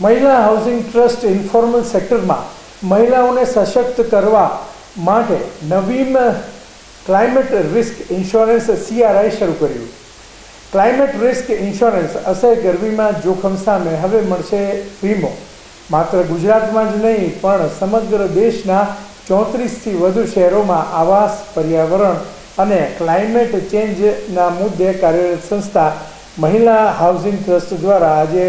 મહિલા housing trust informal સેક્ટરમાં મહિલાઓને સશક્ત કરવા માટે નવીન ક્લાઇમેટ રિસ્ક ઇન્સ્યોરન્સ સીઆરઆઈ શરૂ કર્યું. ક્લાઇમેટ રિસ્ક ઇન્સ્યોરન્સ અસર ગરમીમાં જોખમ સામે હવે મળશે વીમો. માત્ર ગુજરાતમાં જ નહીં, પણ સમગ્ર દેશના ચોત્રીસથી વધુ શહેરોમાં આવાસ, પર્યાવરણ અને ક્લાઇમેટ ચેન્જના મુદ્દે કાર્યરત સંસ્થા મહિલા હાઉસિંગ ટ્રસ્ટ દ્વારા આજે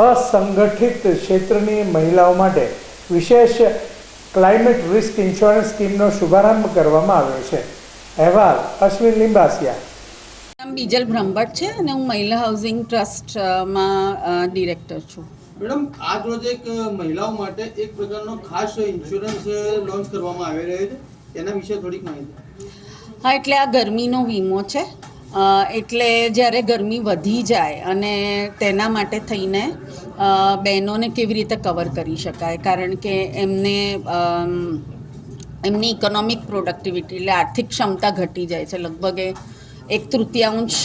અસંગઠિત ક્ષેત્રની મહિલાઓ માટે વિશેષ ક્લાઇમેટ રિસ્ક ઇન્સ્યોરન્સ સ્કીમનો શુભારંભ કરવામાં આવ્યો છે. અહેવાલ અશ્વિન લિંબાસિયા. નામ બીજલ બ્રહ્મભટ્ટ છે અને હું મહિલા હાઉસિંગ ટ્રસ્ટમાં ડિરેક્ટર છું. મેડમ આજ રોજ એક મહિલાઓ માટે એક પ્રકારનો ખાસ ઇન્સ્યોરન્સ લોન્ચ કરવામાં આવી રહ્યો છે. એના વિશે થોડીક માહિતી. હા એટલે આ ગરમીનો વીમો છે. એટલે જ્યારે ગરમી વધી જાય અને તેના માટે થઈને બહેનોને કેવી રીતે કવર કરી શકાય? કારણ કે એમને એમની ઇકોનોમિક પ્રોડક્ટિવિટી એટલે આર્થિક ક્ષમતા ઘટી જાય છે. લગભગ એ એક તૃતીયાંશ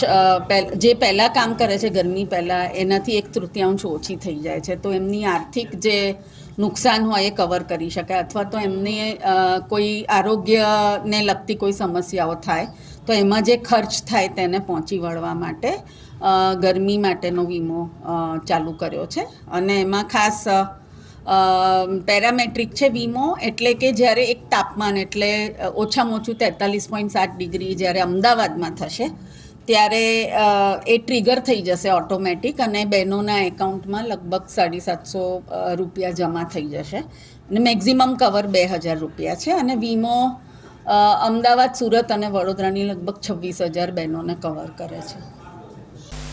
જે પહેલાં કામ કરે છે ગરમી પહેલાં, એનાથી એક તૃતીયાંશ ઓછી થઈ જાય છે. તો એમની આર્થિક જે નુકસાન હોય એ કવર કરી શકાય. અથવા તો એમને કોઈ આરોગ્યને લગતી કોઈ સમસ્યાઓ થાય તો એમાં જે ખર્ચ થાય તેને પહોંચી વળવા માટે ગરમી માટેનો વીમો ચાલુ કર્યો છે. અને એમાં ખાસ પેરામેટ્રિક છે વીમો, એટલે કે જ્યારે એક તાપમાન એટલે ઓછામાં ઓછું તેતાલીસ પોઈન્ટ સાત ડિગ્રી જ્યારે અમદાવાદમાં થશે, ત્યારે એ ટ્રિગર થઈ જશે ઓટોમેટિક અને બહેનોના એકાઉન્ટમાં લગભગ સાડી સાતસો રૂપિયા જમા થઈ જશે. અને મેક્ઝિમમ કવર બે હજાર રૂપિયા છે અને વીમો અમદાવાદ સુરત અને વડોદરાની લગભગ છવ્વીસ હજાર બહેનોને કવર કરે છે.